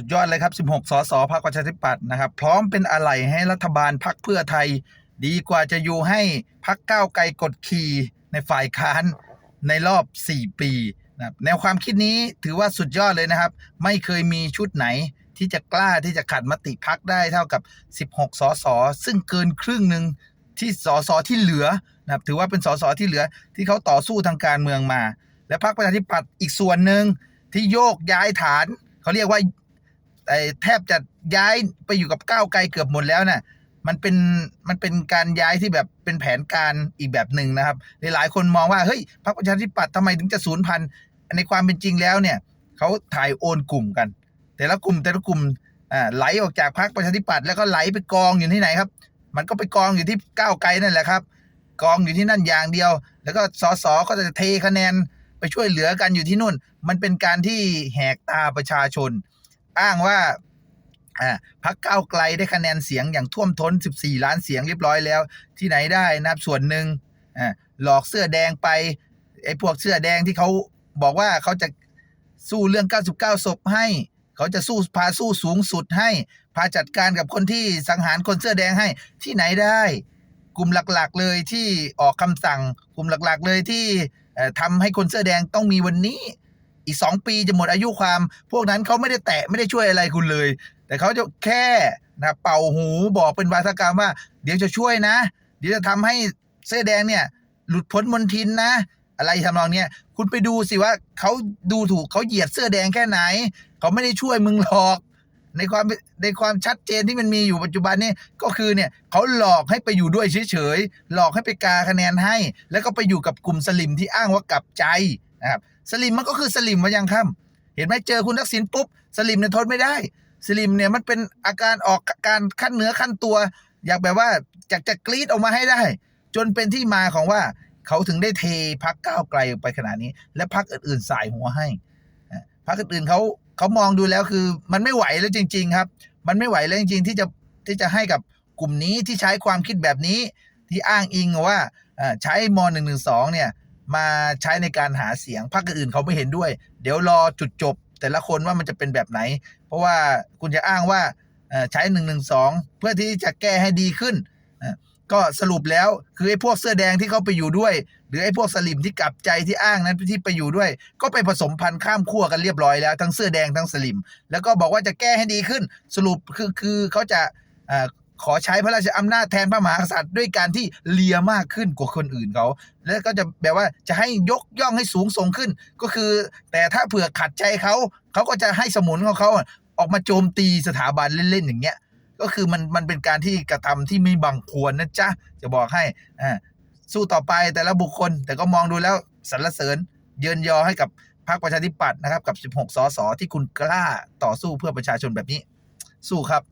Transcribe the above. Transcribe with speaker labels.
Speaker 1: สุดยอดเลยครับ 16 สสพรรคประชาธิปัตย์นะครับ พร้อมเป็นอะไรให้รัฐบาลพรรคเพื่อไทย ดีกว่าจะอยู่ให้พรรคก้าวไกลกดขี่ในฝ่ายค้านในรอบ 4 ปีนะครับแนวความคิดนี้ถือว่าสุดยอดเลยนะครับ ไม่เคยมีชุดไหนที่จะกล้าที่จะขัดมติพักได้เท่ากับ 16 สส ซึ่งเกินครึ่งหนึ่งที่สสที่เหลือนะครับถือว่าเป็นสสที่เหลือที่เขาต่อสู้ทางการเมืองมา และพรรคประชาธิปัตย์อีกส่วนหนึ่งที่โยกย้ายฐาน เขาเรียกว่า แทบจะย้ายไปอยู่กับก้าวไกลเกือบหมดแล้วน่ะมันเป็นมันเป็นการย้ายที่แบบเป็นแผนการอีกแบบหนึ่งนะครับ หลายๆ คนมองว่าเฮ้ยพรรคประชาธิปัตย์ทำไมถึงจะสูญพันในความเป็นจริงแล้วเนี่ยเขาถ่ายโอนกลุ่มกัน แต่ละกลุ่มแต่ละกลุ่มอ่าไหลออกจากพรรคประชาธิปัตย์แล้วก็ไหลไปกองอยู่ที่ไหนครับ มันก็ไปกองอยู่ที่ก้าวไกลนั่นแหละครับ กองอยู่ที่นั่นอย่างเดียว แล้วก็สสก็จะเทคะแนนไปช่วยเหลือกันอยู่ที่นู่น มันเป็นการที่แหกตาประชาชน อ้างว่าอ่าพักก้าไกลได้คะแนนเสียงอย่างท่วมท้น 14 ล้านเสียงเรียบร้อยแล้ว ที่ไหนได้นะครับส่วนหนึ่งอ่าหลอกเสื้อแดงไปไอ้พวกเสื้อแดงที่เขาบอกว่าเขาจะสู้เรื่อง 99 ศพให้ เขาจะสู้พาสู้สูงสุดให้ พาจัดการกับคนที่สังหารคนเสื้อแดงให้ที่ไหนได้ กลุ่มหลักๆเลยที่ออกคำสั่ง กลุ่มหลักๆเลยที่ทำให้คนเสื้อแดงต้องมีวันนี้ อีกสองปีจะหมดอายุความ พวกนั้นเขาไม่ได้แตะไม่ได้ช่วยอะไรคุณเลย แต่เขาจะแค่นะเป่าหูบอกเป็นวาทกรรมว่า เดี๋ยวจะช่วยนะ เดี๋ยวจะทำให้เสื้อแดงเนี่ยหลุดพ้นมนทินนะ อะไรทำนองเนี้ยคุณไปดูสิว่าเขาดูถูกเขาเหยียดเสื้อแดงแค่ไหน เขาไม่ได้ช่วยมึงหรอก ในความในความชัดเจนที่มันมีอยู่ปัจจุบันนี่ก็คือเนี่ยเขาหลอกให้ไปอยู่ด้วยเฉยๆหลอกให้ไปกาคะแนนให้ แล้วก็ไปอยู่กับกลุ่มสลิมที่อ้างว่ากลับใจนะครับ สลิมมันก็คือสลิมมายังค่ำเห็นไหมเจอคุณทักษิณปุ๊บ สลิมเนี่ยทนไม่ได้ สลิมเนี่ยมันเป็นอาการออกการขั้นเนื้อขั้นตัว อยากแบบว่าอยากจะกรีดออกมาให้ได้ จนเป็นที่มาของว่าเขาถึงได้เทพักก้าวไกลไปขนาดนี้ และพักอื่นๆสายหัวให้พักอื่นๆเขาเขามองดูแล้วคือ มันไม่ไหวแล้วจริง ๆ ครับ มันไม่ไหวแล้วจริง ๆ ที่จะที่จะให้กับกลุ่มนี้ที่ใช้ความคิดแบบนี้ที่อ้างอิงว่าเอ่อใช้ม .112 เนี่ย มาใช้ในการหาเสียงพรรคอื่นเขาไม่เห็นด้วย เดี๋ยวรอจุดจบ แต่ละคนว่ามันจะเป็นแบบไหน เพราะว่าคุณจะอ้างว่าเอ่อใช้112เพื่อที่จะแก้ให้ดีขึ้น ก็สรุปแล้วคือไอ้พวกเสื้อแดงที่เขาไปอยู่ด้วย หรือไอ้พวกสลิมที่กลับใจที่อ้างนั้นที่ไปอยู่ด้วย ก็ไปผสมพันธุ์ข้ามขั้วกันเรียบร้อยแล้วทั้งเสื้อแดงทั้งสลิม แล้วก็บอกว่าจะแก้ให้ดีขึ้น สรุปคือคือเขาจะ ขอใช้พระราชอำนาจแทนพระมหากษัตริย์ด้วยการที่เลียมากขึ้นกว่าคนอื่นเขา แล้วก็จะแบบว่าจะให้ยกย่องให้สูงส่งขึ้น ก็คือ แต่ถ้าเผื่อขัดใจเขาเขาก็จะให้สมุนของเขาออกมาโจมตีสถาบันเล่นๆอย่างเงี้ย ก็คือมันมันเป็นการที่กระทำที่ไม่บังควรนะจ๊ะจะบอกให้อ่าสู้ต่อไปแต่ละบุคคล แต่ก็มองดูแล้วสรรเสริญเยินยอให้กับพรรคประชาธิปัตย์นะครับกับ 16 สสที่คุณกล้าต่อสู้เพื่อประชาชนแบบนี้ สู้ครับ